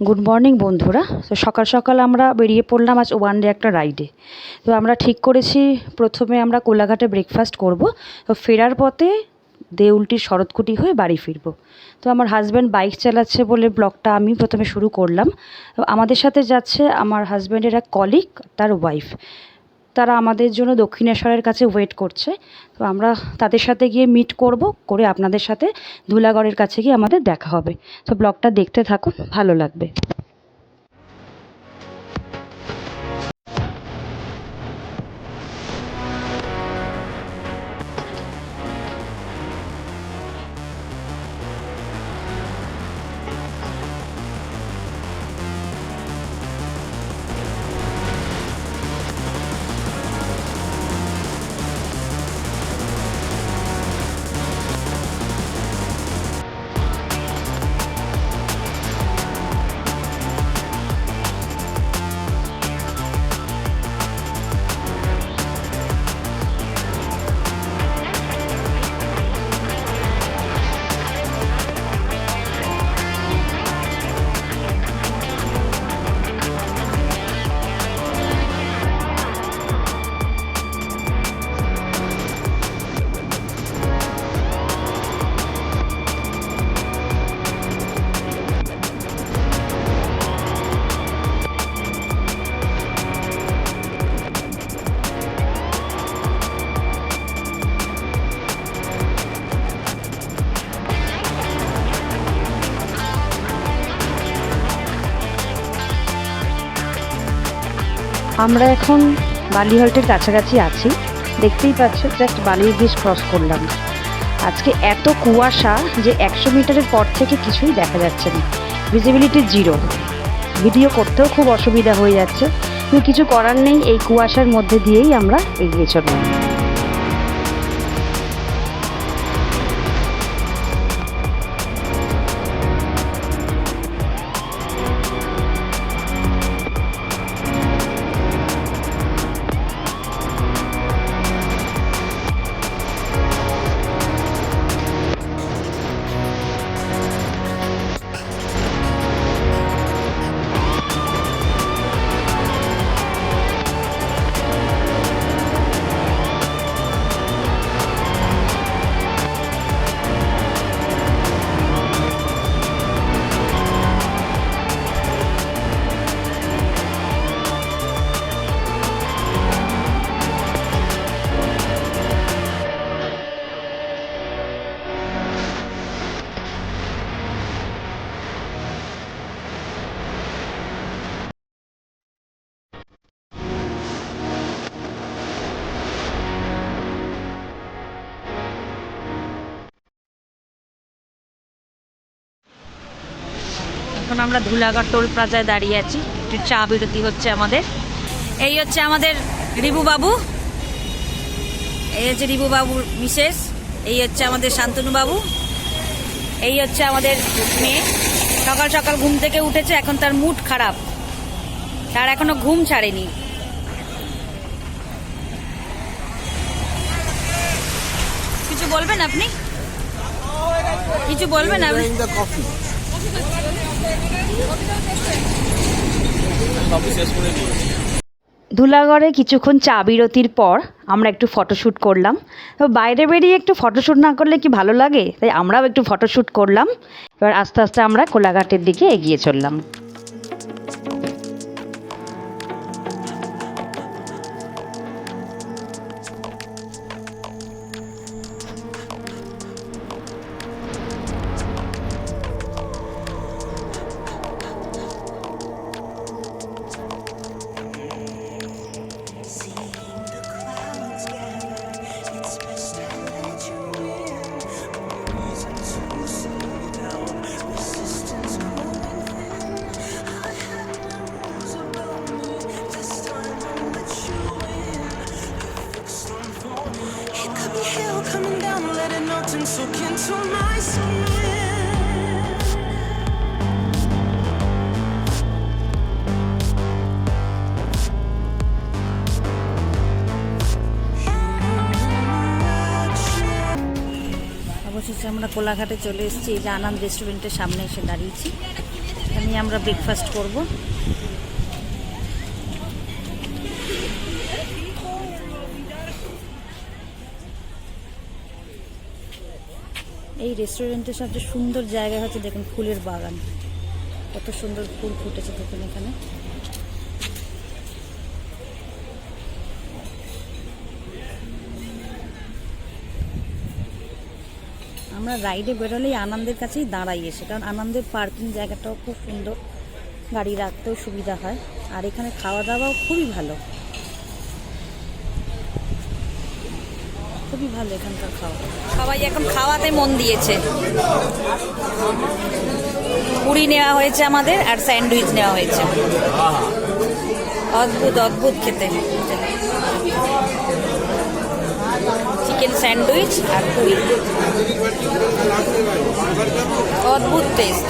Good morning বন্ধুরা। তো সকাল সকাল আমরা বেরিয়ে পড়লাম আজ ওয়ান ডে একটা রাইডে তো আমরা ঠিক করেছি, প্রথমে আমরা কোলাঘাটে ব্রেকফাস্ট করব। তো ফেরার পথে দেউলটির শরৎকুটি হয়ে বাড়ি ফিরবো। তো আমার হাজব্যান্ড বাইক চালাচ্ছে বলে ব্লগটা আমি প্রথমে শুরু করলাম। আমাদের সাথে যাচ্ছে আমার হাজব্যান্ডের এক কলিগ তার ওয়াইফ তারা আমাদের জন্য দক্ষিণেশ্বরের কাছে ওয়েট করছে। তো আমরা তাদের সাথে গিয়ে মিট করব, করে আপনাদের সাথে ধুলাগড়ের কাছে গিয়ে আমাদের দেখা হবে। তো ব্লগটা দেখতে থাকুন, ভালো লাগবে। আমরা এখন বালিহল্টের কাছাকাছি আছি। দেখতেই পাচ্ছ জাস্ট বালির ব্রিজ ক্রস করলাম। আজকে এত কুয়াশা যে একশো মিটারের পর থেকে কিছুই দেখা যাচ্ছে না। ভিজিবিলিটি জিরো ভিডিও করতেও খুব অসুবিধা হয়ে যাচ্ছে। কিন্তু কিছু করার নেই, এই কুয়াশার মধ্যে দিয়েই আমরা এগিয়ে চললাম। এখন আমরা ধুলাগড় টোল প্লাজায় দাঁড়িয়ে আছি একটু চা বিরতি হচ্ছে আমাদের এই হচ্ছে আমাদের রিবু বাবু এই হচ্ছে রিবু বাবুর মিসেস এই হচ্ছে আমাদের শান্তনু বাবু এই হচ্ছে আমাদের মেয়ে সকাল সকাল ঘুম থেকে উঠেছে এখন তার মুড খারাপ তার এখনও ঘুম ছাড়েনি কিছু বলবেন আপনি কিছু বলবেন আপনি ধুলাগড়ে কিছুক্ষণ চা বিরতির পর আমরা একটু ফটোশ্যুট করলাম। তো বাইরে বেরিয়ে একটু ফটোশ্যুট না করলে কি ভালো লাগে? তাই আমরাও একটু ফটোশ্যুট করলাম। এবার আস্তে আস্তে আমরা কোলাঘাটের দিকে এগিয়ে চললাম। অবশেষে আমরা কোলাঘাটে চলে এসেছি। এই যে আনন্দ রেস্টুরেন্টের সামনে এসে দাঁড়িয়েছি। এখানে আমরা ব্রেকফাস্ট করব। এই রেস্টুরেন্টের সবচেয়ে সুন্দর জায়গা হচ্ছে দেখুন ফুলের বাগান। কত সুন্দর ফুল ফুটেছে দেখুন এখানে। আমরা রাইডে বেরোলেই আনন্দের কাছেই দাঁড়াই এসে, কারণ আনন্দের পার্কিং জায়গাটাও খুব সুন্দর। গাড়ি রাখতেও সুবিধা হয়। আর এখানে খাওয়া দাওয়াও খুবই ভালো। খুবই ভালো এখানকার খাওয়া সবাই এখন খাওয়াতে মন দিয়েছে। পুরি নেওয়া হয়েছে আমাদের আর স্যান্ডউইচ নেওয়া হয়েছে। অদ্ভুত অদ্ভুত খেতে। চিকেন স্যান্ডউইচ আর পুরি। অদ্ভুত টেস্ট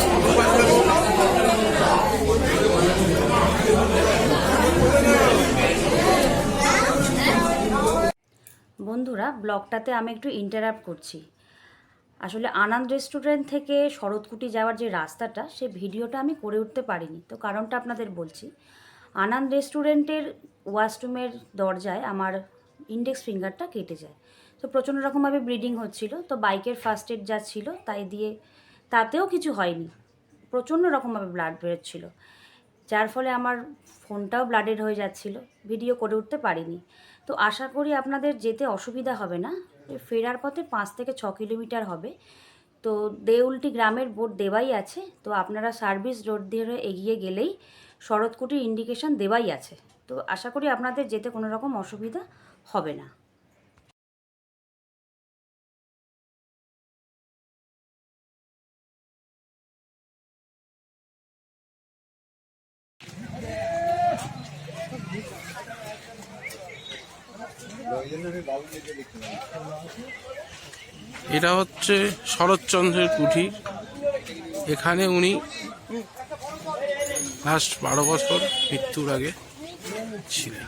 বন্ধুরা, ব্লগটাতে আমি একটু ইন্টারাপ্ট করছি। আসলে আনন্দ রেস্টুরেন্ট থেকে শরৎকুটি যাওয়ার যে রাস্তাটা, সে ভিডিওটা আমি করে উঠতে পারিনি। তো কারণটা আপনাদের বলছি, আনন্দ রেস্টুরেন্টের ওয়াশরুমের দরজায় আমার ইন্ডেক্স ফিঙ্গারটা কেটে যায়। তো প্রচণ্ড রকমভাবে ব্লিডিং হচ্ছিল, তো বাইকের ফার্স্ট এড যা ছিল, তাই দিয়ে তাতেও কিছু হয়নি। প্রচণ্ড রকমভাবে ব্লাড বেরোচ্ছিল। যার ফলে আমার ফোনটাও ব্লাডেড হয়ে যাচ্ছিল ভিডিও করে উঠতে পারিনি। তো আশা করি আপনাদের যেতে অসুবিধা হবে না। ফেরার পথে পাঁচ থেকে ছ কিলোমিটার হবে। তো দেউলটি গ্রামের বোর্ড দেওয়াই আছে। তো আপনারা সার্ভিস রোড দিয়ে এগিয়ে গেলেই শরৎকুটির ইন্ডিকেশন দেওয়াই আছে। তো আশা করি আপনাদের যেতে কোনো রকম অসুবিধা হবে না। এটা হচ্ছে শরৎচন্দ্রের কুঠির এখানে উনি লাস্ট বারো বছর মৃত্যুর আগে ছিলেন।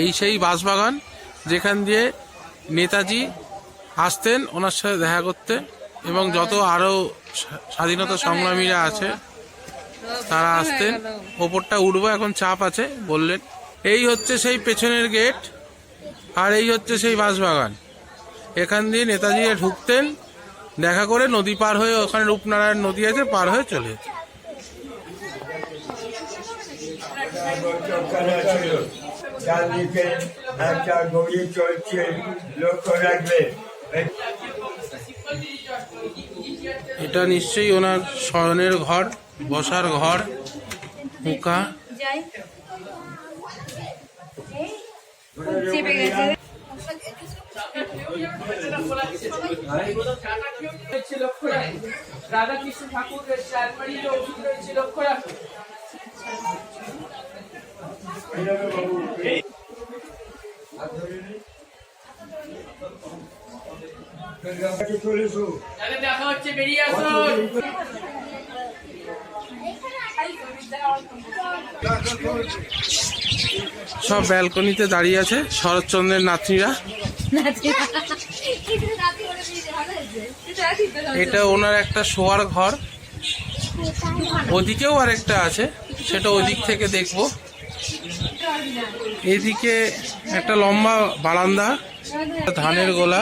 এই সেই বাঁশবাগান, যেখান দিয়ে নেতাজি আসতেন, ওনার সাথে দেখা করতে, এবং যত আরও স্বাধীনতা সংগ্রামীরা আছে তারা আসতেন ওপরটা উঠবো এখন চাপ আছে বললেন। এই হচ্ছে সেই পেছনের গেট আর এই হচ্ছে সেই বাঁশবাগান। এখান দিয়ে নেতাজি ঢুকতেন দেখা করে নদী পার হয়ে ওখানে রূপনারায়ণ নদী আছে পার হয়ে চলে যেতেন চক্কারা ছিল চারদিকে একটা গড়ি চলছে লক্ষ্য রাখবে এটা নিশ্চয়ই ওনার শয়নের ঘর। বসার ঘর রয়েছে লক্ষ্য রাখুন রাধাকৃষ্ণ ঠাকুরের ওষুধ রয়েছে লক্ষ্য রাখুন দেখা হচ্ছে বেরিয়ে আসুন সব ব্যালকনিতে দাঁড়িয়ে আছে শরৎচন্দ্রের নাতনিরা। এটা ওনার একটা শোয়ার ঘর। ওদিকেও আরেকটা আছে, সেটা ওদিক থেকে দেখব। এদিকে একটা লম্বা বারান্দা, ধানের গোলা।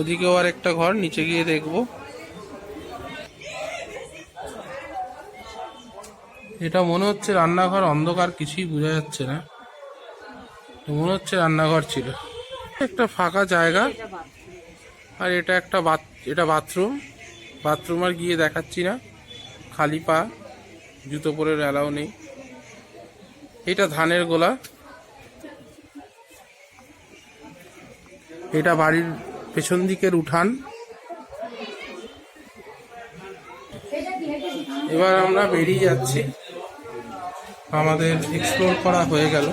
ওদিকেও আর একটা ঘর, নিচে গিয়ে দেখব। এটা মনে হচ্ছে রান্নাঘর অন্ধকার, কিছুই বোঝা যাচ্ছে না। মনে হচ্ছে রান্নাঘর ছিল। একটা ফাঁকা জায়গা, আর এটা একটা বাথ এটা বাথরুম। বাথরুম আর গিয়ে দেখাচ্ছি না। খালি পা, জুতো পরে অ্যালাও নেই। এটা ধানের গোলা। এটা বাড়ির পেছন দিকের উঠান। এবার আমরা বেরিয়ে যাচ্ছি। আমাদের এক্সপ্লোর করা হয়ে গেল।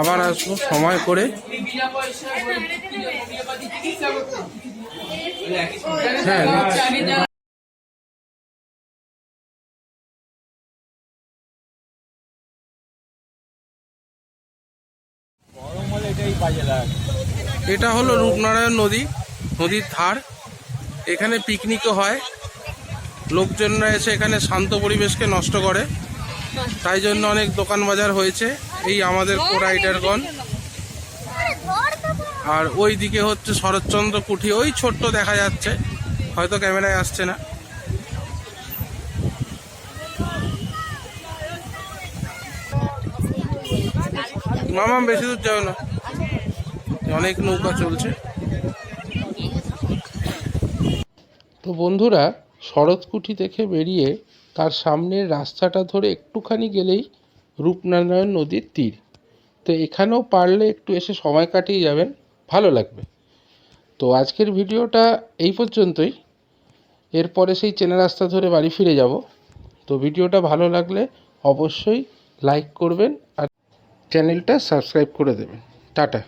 আবার আসব, সময় করে। হ্যাঁ এটা হলো রূপনারায়ণ নদী, নদীর ধার। এখানে পিকনিকও হয়। লোকজনরা এসে এখানে শান্ত পরিবেশকে নষ্ট করে। তাই জন্য অনেক দোকান বাজার হয়েছে, এই আমাদের কোরাইডারগণ আর ওই দিকে হচ্ছে শরৎচন্দ্র কুঠি, ওই ছোট্ট দেখা যাচ্ছে, হয়তো ক্যামেরায় আসছে না। মামা, বেশি দূর যাবে না। অনেক নৌকা চলছে। তো বন্ধুরা শরৎকুঠি থেকে বেরিয়ে তার সামনের রাস্তাটা ধরে একটুখানি গেলেই রূপনারায়ণ নদীর তীর। তো এখানেও পারলে একটু এসে সময় কাটিয়ে যাবেন, ভালো লাগবে। তো আজকের ভিডিওটা এই পর্যন্তই। এরপরে সেই চেনা রাস্তা ধরে বাড়ি ফিরে যাব। তো ভিডিওটা ভালো লাগলে অবশ্যই লাইক করবেন আর চ্যানেলটা সাবস্ক্রাইব করে দেবেন। টাটা।